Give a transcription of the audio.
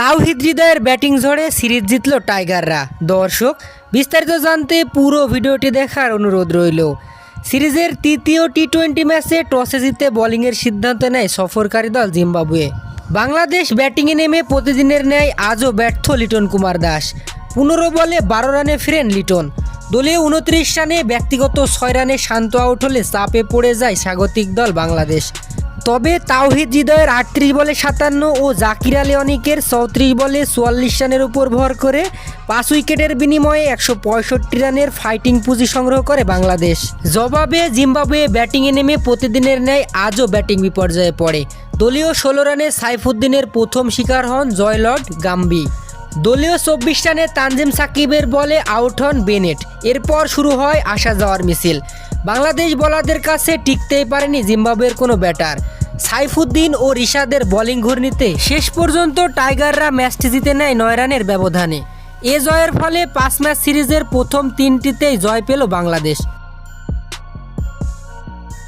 তাওহিদ হৃদয়ের ব্যাটিং ঝড়ে সিরিজ জিতল টাইগাররা। দর্শক, বিস্তারিত জানতে পুরো ভিডিওটি দেখার অনুরোধ রইল। সিরিজের তৃতীয় টি টোয়েন্টি ম্যাচে টসে জিতে বোলিংয়ের সিদ্ধান্ত নেয় সফরকারী দল জিম্বাবুয়ে। বাংলাদেশ ব্যাটিংয়ে নেমে প্রতিদিনের ন্যায় আজও ব্যর্থ লিটন কুমার দাস। পনেরো বলে বারো রানে ফিরেন লিটন। দলীয় উনত্রিশ রানে ব্যক্তিগত ছয় রানে শান্ত আউট হলে চাপে পড়ে যায় স্বাগতিক দল বাংলাদেশ। তবে তাওহিদ হৃদয়ের আটত্রিশ বলে সাতান্ন ও জাকির আলী অনিকের চৌত্রিশ বলে চুয়াল্লিশ রানের উপর ভর করে পাঁচ উইকেটের বিনিময়ে একশো পঁয়ষট্টি রানের ফাইটিং পুঁজি সংগ্রহ করে বাংলাদেশ। জবাবে জিম্বাবুয়ে ব্যাটিংয়ে নেমে প্রতিদিনের ন্যায় আজও ব্যাটিং বিপর্যয়ে পড়ে। দলীয় ষোলো রানে সাইফুদ্দিনের প্রথম শিকার হন জয়লর্ড গাম্বি। দলীয় চব্বিশ রানে তানজিম সাকিবের বলে আউট হন বেনেট। এরপর শুরু হয় আসা যাওয়ার মিছিল। বাংলাদেশ বলারদের কাছে টিকতেই পারেনি জিম্বাবুয়ের কোনো ব্যাটার। সাইফুদ্দিন ও রিশাদের বোলিং ঘূর্ণিতে শেষ পর্যন্ত টাইগাররা ম্যাচটি জিতে নেয় নয় রানের ব্যবধানে। এ জয়ের ফলে পাঁচ ম্যাচ সিরিজের প্রথম তিনটিতেই জয় পেল বাংলাদেশ।